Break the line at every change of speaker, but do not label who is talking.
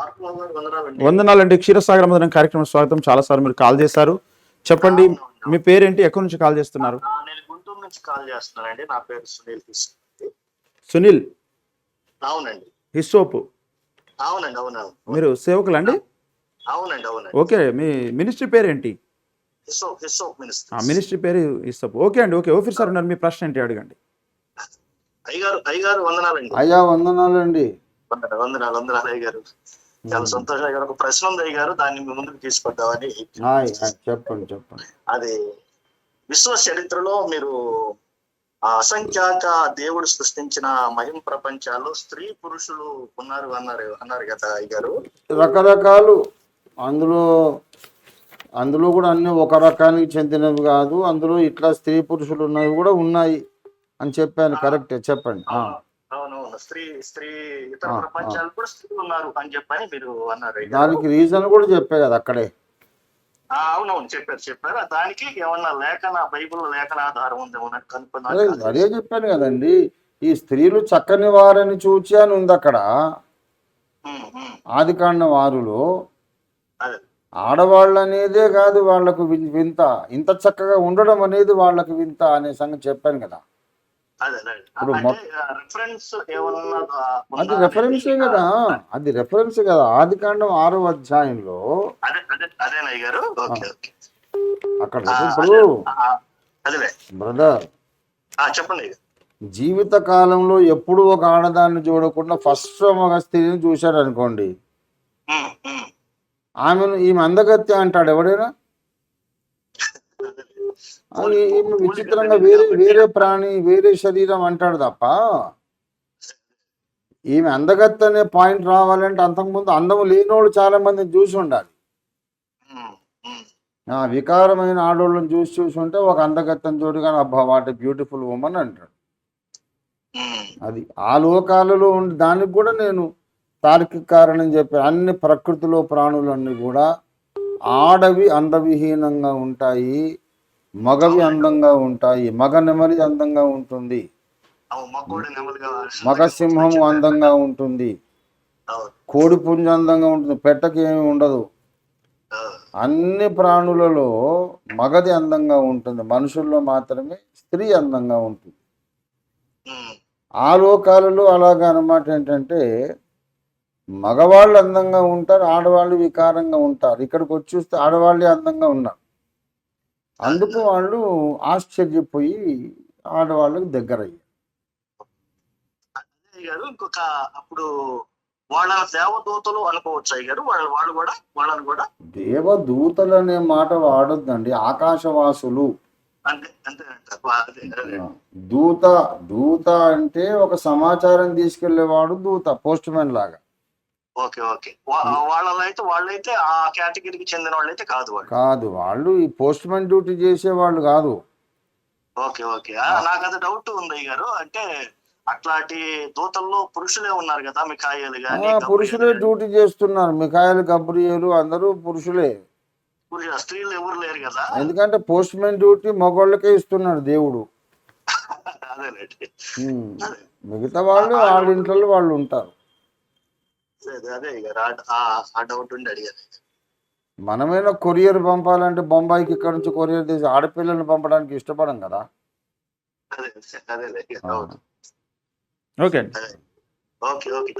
వందనాలండి.
వందనాలండి. క్షీరసాగర మదనం కార్యక్రమం స్వాగతం. చాలాసార్లు మీరు కాల్ చేశారు. చెప్పండి మీ పేరేంటి? ఎక్కడి నుంచి కాల్ చేస్తున్నారు?
నేను గుంటూరు నుంచి కాల్ చేస్తున్నానండి. నా పేరు సునీల్
సునీల్?
అవునండి.
హిస్సోప్.
అవునండి అవునవును
మీరు సేవకులండి?
అవునండి అవునండి.
ఓకే మీ మినిస్ట్రీ పేరేంటి?
మినిస్టర్.
మినిస్ట్రీ పేరు హిస్సోప్. ఓకే అండి ఓకే. ఓఫీర్ సార్ ఉన్నారు. మీ ప్రశ్న ఏంటి అడగండి.
అయ్యగారు అయ్యగారు వందనాలండి.
అయ్యా వందనాలండి.
వందనాలు వందనాలు వందనాలు అయ్యగారు. చాలా సంతోషం అయ్యగారు ఒక ప్రశ్న ఉంది అయ్యగారు దాన్ని ముందుకు తీసుకొద్దామని
చెప్పండి చెప్పండి.
అది విశ్వ చరిత్రలో మీరు ఆ అసంఖ్యాక దేవుడు సృష్టించిన మహిమ ప్రపంచాల్లో స్త్రీ పురుషులు ఉన్నారు అన్నారు అన్నారు కదా అయ్యగారు
రకరకాలు. అందులో అందులో కూడా అన్ని ఒక రకానికి చెందినవి కాదు. అందులో ఇట్లా స్త్రీ పురుషులు ఉన్నవి కూడా ఉన్నాయి అని చెప్పాను. కరెక్టే చెప్పండి.
స్త్రీ స్త్రీ ఇతర ప్రపంచాలు కూడా స్త్రీలు ఉన్నారు అని చెప్పని మీరు అన్నారు.
దానికి రీజన్ కూడా చెప్పే కదా అక్కడే.
అవునవును చెప్పారు చెప్పారు. దానికి ఏమన్నా లేఖన బైబిల్ లేఖన ఆధారం ఉందేమో నాకు
అదే
కనుక్కున్నాను
అదే చెప్పాను కదండి. ఈ స్త్రీలు చక్కని వారని చూచి అని ఉంది అక్కడ.
ఉమ్,
ఆదికాండ వారులో ఆడవాళ్ళు అనేదే కాదు వాళ్ళకు వి- వింత. ఇంత చక్కగా ఉండడం అనేది వాళ్ళకు వింత అనే సంగతి చెప్పాను కదా.
అదే రిఫరెన్స్
అది? కదా అది రెఫరెన్స్ కదా. ఆదికాండం ఆరో అధ్యాయంలో అక్కడ ఇప్పుడు బ్రదర్
చెప్పండి.
జీవిత కాలంలో ఎప్పుడు ఒక ఆడదాన్ని చూడకుండా ఫస్ట్ ఒక స్త్రీని చూశాడు అనుకోండి. ఆమెను ఈమె అందగత్య అంటాడు ఎవడైనా? విచిత్రంగా వేరే వేరే ప్రాణి వేరే శరీరం అంటాడు తప్ప ఈమె అందగత్య అనే పాయింట్ రావాలంటే అంతకుముందు అందం లేనోళ్ళు చాలా మందిని చూసి ఉండాలి. ఆ వికారమైన ఆడోళ్ళని చూసి చూసి ఉంటే ఒక అందగత్తెను చూడు కానీ అబ్బా వాటి బ్యూటిఫుల్ ఉమెన్ అంటాడు. అది ఆ లోకాలలో ఉండి దానికి కూడా నేను తార్కిక కారణం చెప్పాను. అన్ని ప్రకృతిలో ప్రాణులన్నీ కూడా ఆడవి అందవిహీనంగా ఉంటాయి. మగవి అందంగా ఉంటాయి. మగ నెమలి అందంగా ఉంటుంది. మగ సింహము అందంగా ఉంటుంది. కోడి పుంజ అందంగా ఉంటుంది. పెట్టకి ఏమి ఉండదు. అన్ని ప్రాణులలో మగది అందంగా ఉంటుంది. మనుషుల్లో మాత్రమే స్త్రీ అందంగా ఉంటుంది. ఆ లోకాలలో అలాగా అన్నమాట ఏంటంటే మగవాళ్ళు అందంగా ఉంటారు ఆడవాళ్ళు వికారంగా ఉంటారు. ఇక్కడికి వచ్చి చూస్తే ఆడవాళ్ళే అందంగా ఉన్నారు. అందుకు వాళ్ళు ఆశ్చర్యపోయి ఆడవాళ్ళకి దగ్గర అయ్యారు
గారు ఇంకొక అప్పుడు వాళ్ళ దేవదూతలు అనుకోవచ్చు గారు వాళ్ళు వాళ్ళు కూడా వాళ్ళని కూడా.
దేవదూతలు అనే మాట వాడొద్దండి ఆకాశవాసులు. దూత దూత అంటే ఒక సమాచారం తీసుకెళ్ళేవాడు దూత పోస్ట్ మ్యాన్ లాగా.
Okay okay. వా- వాళ్ళలో అయితే వాళ్ళైతే ఆ కేటగిరీకి చెందిన వాళ్ళైతే కాదు వాళ్ళు.
కాదు వాళ్ళు ఈ పోస్ట్ మ్యాన్ డ్యూటీ చేసేవాళ్ళు కాదు.
Okay okay. నాకు అది డౌట్ ఉంది గారు. అంటే అట్లాంటి దూతల్లో పురుషులే ఉన్నారు కదా మికాయలు
ఆ,
గాని
పురుషులే డ్యూటీ చేస్తున్నారు. మిఖాయిలు గబ్రియేలు అందరూ పురుషులే.
స్త్రీలు ఎవరు లేరు కదా.
ఎందుకంటే పోస్ట్ మ్యాన్ డ్యూటీ మగవాళ్ళకే ఇస్తున్నాడు దేవుడు. మిగతా వాళ్ళు వాళ్ళ ఇంట్లో వాళ్ళు ఉంటారు.
అదే అదే ఆ- డౌట్ ఉండి అడిగాను
మనమైనా కొరియర్ పంపాలంటే బొంబాయికి ఇక్కడ నుంచి కొరియర్ తీసి ఆడపిల్లల్ని పంపడానికి ఇష్టపడం కదా.
ఓకే. అండి
ఓకే ఓకే.